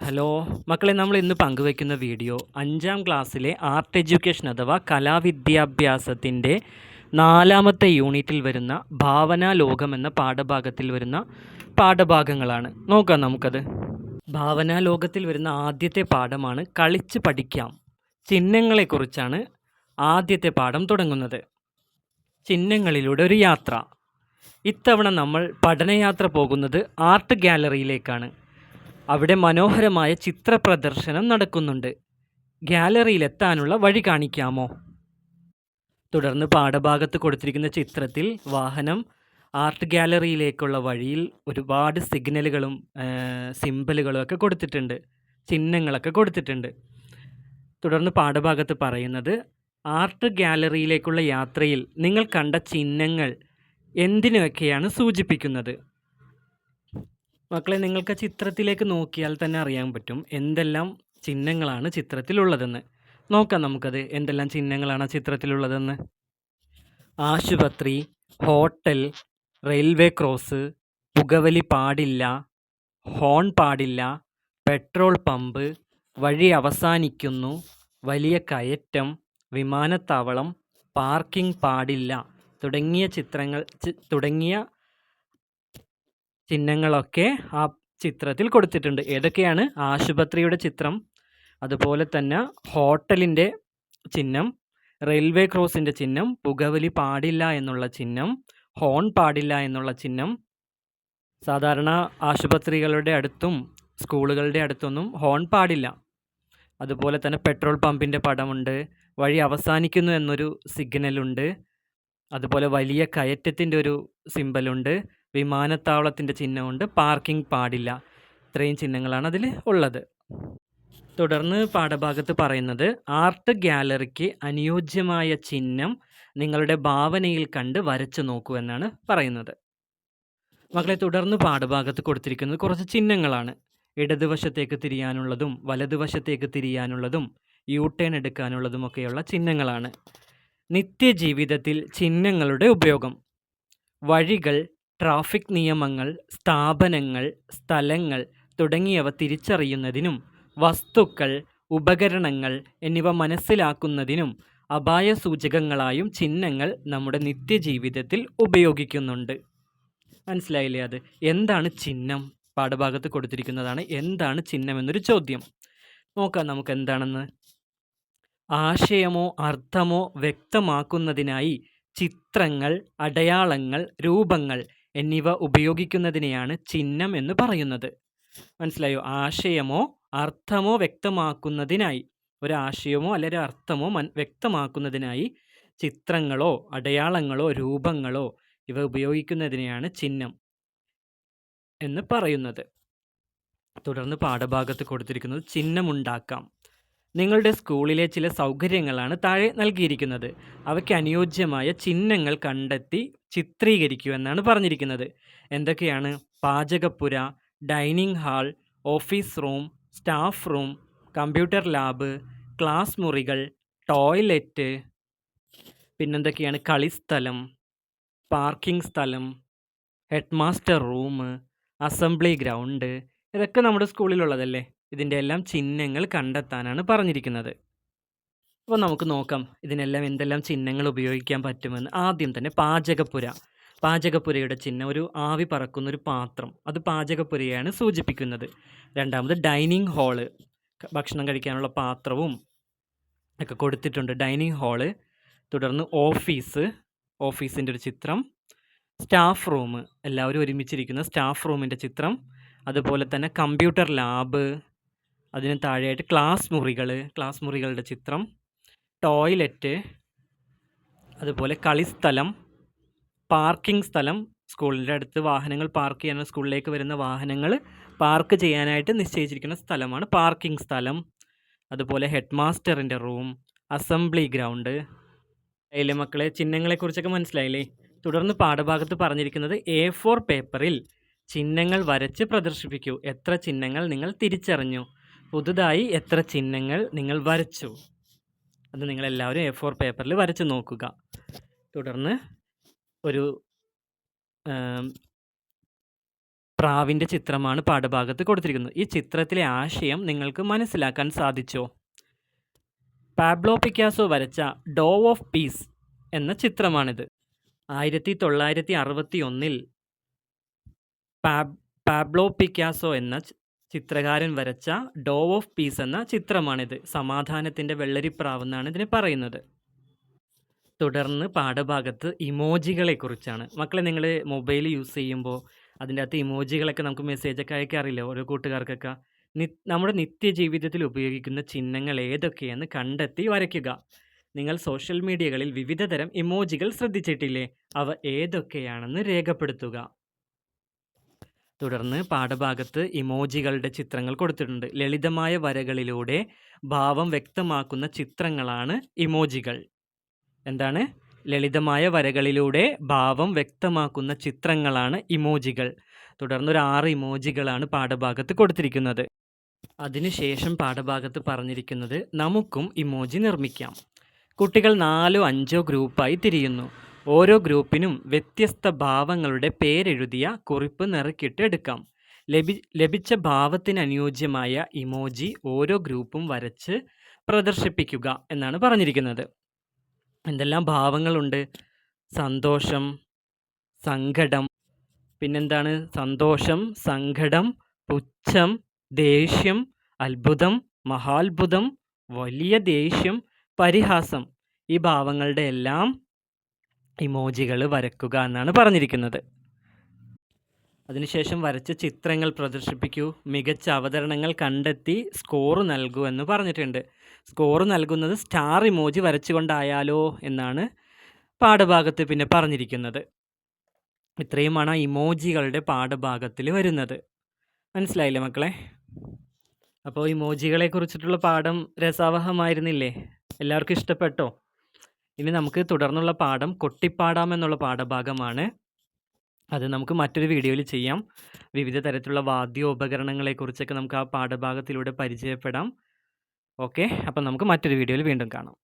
Hello. മക്കളെ നമ്മൾ ഇന്ന് പങ്കുവയ്ക്കുന്ന വീഡിയോ അഞ്ചാം ക്ലാസ്സിലെ ആർട്ട് എഡ്യൂക്കേഷൻ അഥവാ കലാവിദ്യാഭ്യാസത്തിന്റെ നാലാമത്തെ യൂണിറ്റിൽ വരുന്ന ഭാവനാ ലോകം എന്ന പാഠഭാഗത്തിൽ വരുന്ന പാഠഭാഗങ്ങളാണ്. നോക്കാം നമുക്കത്. ഭാവനാ ലോകത്തിൽ വരുന്ന ആദ്യത്തെ പാഠമാണ് കളിച്ച് പഠിക്കാം. ചിഹ്നങ്ങളെക്കുറിച്ചാണ് ആദ്യത്തെ പാഠം തുടങ്ങുന്നത്. ചിഹ്നങ്ങളിലൂടെ ഒരു യാത്ര. ഇത്തവണ നമ്മൾ പഠനയാത്ര പോകുന്നത് ആർട്ട് ഗാലറിയിലേക്കാണ്. അവിടെ മനോഹരമായ ചിത്ര പ്രദർശനം നടക്കുന്നുണ്ട്. ഗാലറിയിലെത്താനുള്ള വഴി കാണിക്കാമോ? തുടർന്ന് പാഠഭാഗത്ത് കൊടുത്തിരിക്കുന്ന ചിത്രത്തിൽ വാഹനം ആർട്ട് ഗാലറിയിലേക്കുള്ള വഴിയിൽ ഒരുപാട് സിഗ്നലുകളും സിമ്പലുകളും ഒക്കെ കൊടുത്തിട്ടുണ്ട്. ചിഹ്നങ്ങളൊക്കെ കൊടുത്തിട്ടുണ്ട്. തുടർന്ന് പാഠഭാഗത്ത് പറയുന്നത് ആർട്ട് ഗാലറിയിലേക്കുള്ള യാത്രയിൽ നിങ്ങൾ കണ്ട ചിഹ്നങ്ങൾ എന്തിനൊക്കെയാണ് സൂചിപ്പിക്കുന്നത്? മക്കളെ നിങ്ങൾക്ക് ചിത്രത്തിലേക്ക് നോക്കിയാൽ തന്നെ അറിയാൻ പറ്റും എന്തെല്ലാം ചിഹ്നങ്ങളാണ് ചിത്രത്തിലുള്ളതെന്ന്. നോക്കാം നമുക്കത്. എന്തെല്ലാം ചിഹ്നങ്ങളാണ് ചിത്രത്തിലുള്ളതെന്ന്. ആശുപത്രി ഹോട്ടൽ റെയിൽവേ ക്രോസ് പുകവലി പാടില്ല ഹോൺ പാടില്ല പെട്രോൾ പമ്പ് വഴി അവസാനിക്കുന്നു വലിയ കയറ്റം വിമാനത്താവളം പാർക്കിംഗ് പാടില്ല തുടങ്ങിയ ചിത്രങ്ങൾ തുടങ്ങിയ ചിഹ്നങ്ങളൊക്കെ ആ ചിത്രത്തിൽ കൊടുത്തിട്ടുണ്ട്. ഏതൊക്കെയാണ്? ആശുപത്രിയുടെ ചിത്രം അതുപോലെ തന്നെ ഹോട്ടലിന്റെ ചിഹ്നം റെയിൽവേ ക്രോസിന്റെ ചിഹ്നം പുകവലി പാടില്ല എന്നുള്ള ചിഹ്നം ഹോൺ പാടില്ല എന്നുള്ള ചിഹ്നം സാധാരണ ആശുപത്രികളുടെ അടുത്തും സ്കൂളുകളുടെ അടുത്തൊന്നും ഹോൺ പാടില്ല. അതുപോലെ തന്നെ പെട്രോൾ പമ്പിന്റെ പടമുണ്ട് വഴി അവസാനിക്കുന്നു എന്നൊരു സിഗ്നലുണ്ട്. അതുപോലെ വലിയ കയറ്റത്തിന്റെ ഒരു സിമ്പലുണ്ട്. വിമാനത്താവളത്തിന്റെ ചിഹ്നമുണ്ട്. പാർക്കിംഗ് പാടില്ല. ഇത്രയും ചിഹ്നങ്ങളാണ് അതിൽ ഉള്ളത്. തുടർന്ന് പാഠഭാഗത്ത് പറയുന്നത് ആർട്ട് ഗാലറിക്ക് അനുയോജ്യമായ ചിഹ്നം നിങ്ങളുടെ ഭാവനയിൽ കണ്ട് വരച്ചു നോക്കൂ എന്നാണ് പറയുന്നത്. മക്കളെ തുടർന്ന് പാഠഭാഗത്ത് കൊടുത്തിരിക്കുന്നത് കുറച്ച് ചിഹ്നങ്ങളാണ്. ഇടതുവശത്തേക്ക് തിരിയാനുള്ളതും വലതുവശത്തേക്ക് തിരിയാനുള്ളതും യു ടേൺ എടുക്കാനുള്ളതുമൊക്കെയുള്ള ചിഹ്നങ്ങളാണ്. നിത്യജീവിതത്തിൽ ചിഹ്നങ്ങളുടെ ഉപയോഗം. വഴികൾ ട്രാഫിക് നിയമങ്ങൾ സ്ഥാപനങ്ങൾ സ്ഥലങ്ങൾ തുടങ്ങിയവ തിരിച്ചറിയുന്നതിനും വസ്തുക്കൾ ഉപകരണങ്ങൾ എന്നിവ മനസ്സിലാക്കുന്നതിനും അപായ സൂചകങ്ങളായും ചിഹ്നങ്ങൾ നമ്മുടെ നിത്യജീവിതത്തിൽ ഉപയോഗിക്കുന്നുണ്ട്. മനസ്സിലായില്ലേ അത്? എന്താണ് ചിഹ്നം? പാഠഭാഗത്ത് കൊടുത്തിരിക്കുന്നതാണ് എന്താണ് ചിഹ്നം എന്നൊരു ചോദ്യം. നോക്കാം നമുക്ക് എന്താണെന്ന്. ആശയമോ അർത്ഥമോ വ്യക്തമാക്കുന്നതിനായി ചിത്രങ്ങൾ അടയാളങ്ങൾ രൂപങ്ങൾ എന്നിവ ഉപയോഗിക്കുന്നതിനെയാണ് ചിഹ്നം എന്ന് പറയുന്നത്. മനസ്സിലായോ? ആശയമോ അർത്ഥമോ വ്യക്തമാക്കുന്നതിനായി ഒരാശയമോ അല്ലെങ്കിൽ അർത്ഥമോ മൻ വ്യക്തമാക്കുന്നതിനായി ചിത്രങ്ങളോ അടയാളങ്ങളോ രൂപങ്ങളോ ഇവ ഉപയോഗിക്കുന്നതിനെയാണ് ചിഹ്നം എന്ന് പറയുന്നത്. തുടർന്ന് പാഠഭാഗത്ത് കൊടുത്തിരിക്കുന്നത് ചിഹ്നമുണ്ടാക്കാം. നിങ്ങളുടെ സ്കൂളിലെ ചില സൗകര്യങ്ങളാണ് താഴെ നൽകിയിരിക്കുന്നത്. അവയ്ക്ക് അനുയോജ്യമായ ചിഹ്നങ്ങൾ കണ്ടെത്തി ചിത്രീകരിക്കൂ എന്നാണ് പറഞ്ഞിരിക്കുന്നത്. എന്തൊക്കെയാണ്? പാചകപ്പുര dining hall office room staff room computer lab class മുറികൾ ടോയ്ലറ്റ് പിന്നെന്തൊക്കെയാണ്? കളിസ്ഥലം പാർക്കിംഗ് സ്ഥലം head master room assembly ground ഇതൊക്കെ നമ്മുടെ സ്കൂളിലുള്ളതല്ലേ? ഇതിന്റെ എല്ലാം ചിഹ്നങ്ങൾ കണ്ടെത്താനാണ് പറഞ്ഞിരിക്കുന്നത്. അപ്പോൾ നമുക്ക് നോക്കാം ഇതിനെല്ലാം എന്തെല്ലാം ചിഹ്നങ്ങൾ ഉപയോഗിക്കാൻ പറ്റുമെന്ന്. ആദ്യം തന്നെ പാചകപ്പുര. പാചകപ്പുരയുടെ ചിഹ്നം ഒരു ആവി പറക്കുന്ന ഒരു പാത്രം. അത് പാചകപ്പുരയാണ് സൂചിപ്പിക്കുന്നത്. രണ്ടാമത് ഡൈനിങ് ഹാൾ. ഭക്ഷണം കഴിക്കാനുള്ള പാത്രവും ഒക്കെ കൊടുത്തിട്ടുണ്ട്. ഡൈനിങ് ഹാൾ തുടർന്ന് ഓഫീസ് ഓഫീസിന്റെ ഒരു ചിത്രം സ്റ്റാഫ് റൂം. എല്ലാവരും ഒരുമിച്ചിരിക്കുന്ന സ്റ്റാഫ് റൂമിന്റെ ചിത്രം അതുപോലെ തന്നെ കമ്പ്യൂട്ടർ ലാബ് അതിന് താഴെയായിട്ട് ക്ലാസ് മുറികൾ ക്ലാസ് മുറികളുടെ ചിത്രം ടോയ്ലറ്റ് അതുപോലെ കളിസ്ഥലം പാർക്കിംഗ് സ്ഥലം സ്കൂളിന്റെ അടുത്ത് വാഹനങ്ങൾ പാർക്ക് ചെയ്യാൻ സ്കൂളിലേക്ക് വരുന്ന വാഹനങ്ങൾ പാർക്ക് ചെയ്യാനായിട്ട് നിശ്ചയിച്ചിരിക്കുന്ന സ്ഥലമാണ് പാർക്കിംഗ് സ്ഥലം. അതുപോലെ ഹെഡ് മാസ്റ്ററിന്റെ റൂം അസംബ്ലി ഗ്രൗണ്ട്. അതിലെ മക്കളെ ചിഹ്നങ്ങളെക്കുറിച്ചൊക്കെ മനസ്സിലായില്ലേ? തുടർന്ന് പാഠഭാഗത്ത് പറഞ്ഞിരിക്കുന്നത് എ ഫോർ പേപ്പറിൽ ചിഹ്നങ്ങൾ വരച്ച് പ്രദർശിപ്പിക്കൂ. എത്ര ചിഹ്നങ്ങൾ നിങ്ങൾ തിരിച്ചറിഞ്ഞു? പുതുതായി എത്ര ചിഹ്നങ്ങൾ നിങ്ങൾ വരച്ചു അത് നിങ്ങളെല്ലാവരും എ ഫോർ പേപ്പറിൽ വരച്ച് നോക്കുക തുടർന്ന് ഒരു പ്രാവിന്റെ ചിത്രമാണ് പാഠഭാഗത്ത് കൊടുത്തിരിക്കുന്നത്. ഈ ചിത്രത്തിലെ ആശയം നിങ്ങൾക്ക് മനസ്സിലാക്കാൻ സാധിച്ചോ? പാബ്ലോ പിക്കാസോ വരച്ച ഡോ ഓഫ് പീസ് എന്ന ചിത്രമാണിത്. 1961ൽ പാബ് പാബ്ലോ പിക്കാസോ എന്ന ചിത്രകാരൻ വരച്ച ഡോ ഓഫ് പീസ് എന്ന ചിത്രമാണിത്. സമാധാനത്തിന്റെ വെള്ളരിപ്രാവ് എന്നാണ് ഇതിനെ പറയുന്നത്. തുടർന്ന് പാഠഭാഗത്ത് ഇമോജികളെക്കുറിച്ചാണ്. മക്കളെ നിങ്ങൾ മൊബൈൽ യൂസ് ചെയ്യുമ്പോൾ അതിന്റെ അകത്ത് ഇമോജികളൊക്കെ നമുക്ക് മെസ്സേജൊക്കെ അയക്കാറില്ലേ ഓരോ കൂട്ടുകാർക്കൊക്കെ? നി നമ്മുടെ നിത്യജീവിതത്തിൽ ഉപയോഗിക്കുന്ന ചിഹ്നങ്ങൾ ഏതൊക്കെയെന്ന് കണ്ടെത്തി വരയ്ക്കുക. നിങ്ങൾ സോഷ്യൽ മീഡിയകളിൽ വിവിധതരം ഇമോജികൾ ശ്രദ്ധിച്ചിട്ടില്ലേ? അവ ഏതൊക്കെയാണെന്ന് രേഖപ്പെടുത്തുക. തുടർന്ന് പാഠഭാഗത്ത് ഇമോജികളുടെ ചിത്രങ്ങൾ കൊടുത്തിട്ടുണ്ട്. ലളിതമായ വരകളിലൂടെ ഭാവം വ്യക്തമാക്കുന്ന ചിത്രങ്ങളാണ് ഇമോജികൾ. എന്താണ്? ലളിതമായ വരകളിലൂടെ ഭാവം വ്യക്തമാക്കുന്ന ചിത്രങ്ങളാണ് ഇമോജികൾ. തുടർന്ന് ഒരു ആറ് ഇമോജികളാണ് പാഠഭാഗത്ത് കൊടുത്തിരിക്കുന്നത്. അതിനുശേഷം പാഠഭാഗത്ത് പറഞ്ഞിരിക്കുന്നത് നമുക്കും ഇമോജി നിർമ്മിക്കാം. കുട്ടികൾ നാലോ അഞ്ചോ ഗ്രൂപ്പായി തിരിയുന്നു. ഓരോ ഗ്രൂപ്പിനും വ്യത്യസ്ത ഭാവങ്ങളുടെ പേരെഴുതിയ കുറിപ്പ് നിറക്കിട്ട് എടുക്കാം. ലഭി ലഭിച്ച ഭാവത്തിനനുയോജ്യമായ ഇമോജി ഓരോ ഗ്രൂപ്പും വരച്ച് പ്രദർശിപ്പിക്കുക എന്നാണ് പറഞ്ഞിരിക്കുന്നത്. എന്തെല്ലാം ഭാവങ്ങളുണ്ട്? സന്തോഷം, സങ്കടം, പിന്നെന്താണ്? സന്തോഷം, സങ്കടം, പുച്ഛം, ദേഷ്യം, അത്ഭുതം, മഹാത്ഭുതം, വലിയ ദേഷ്യം, പരിഹാസം. ഈ ഭാവങ്ങളുടെ എല്ലാം ഇമോജികൾ വരക്കുക എന്നാണ് പറഞ്ഞിരിക്കുന്നത്. അതിനുശേഷം വരച്ച ചിത്രങ്ങൾ പ്രദർശിപ്പിക്കൂ. മികച്ച അവതരണങ്ങൾ കണ്ടെത്തി സ്കോർ നൽകൂ എന്ന് പറഞ്ഞിട്ടുണ്ട്. സ്കോർ നൽകുന്നത് സ്റ്റാർ ഇമോജി വരച്ചുകൊണ്ടായാലോ എന്നാണ് പാഠഭാഗത്ത് പിന്നെ പറഞ്ഞിരിക്കുന്നത്. ഇത്രയുമാണ് ഇമോജികളുടെ പാഠഭാഗത്തിൽ വരുന്നത്. മനസ്സിലായില്ലേ മക്കളെ? അപ്പോൾ ഇമോജികളെ കുറിച്ചിട്ടുള്ള പാഠം രസാവഹമായിരുന്നില്ലേ? എല്ലാവർക്കും ഇഷ്ടപ്പെട്ടോ? ഇനി നമുക്ക് തുടർന്നുള്ള പാഠം കൊട്ടിപ്പാടാം എന്നുള്ള പാഠഭാഗമാണ്. അത് നമുക്ക് മറ്റൊരു വീഡിയോയിൽ ചെയ്യാം. വിവിധ തരത്തിലുള്ള വാദ്യോപകരണങ്ങളെക്കുറിച്ചൊക്കെ നമുക്ക് ആ പാഠഭാഗത്തിലൂടെ പരിചയപ്പെടാം. ഓക്കെ. അപ്പം നമുക്ക് മറ്റൊരു വീഡിയോയിൽ വീണ്ടും കാണാം.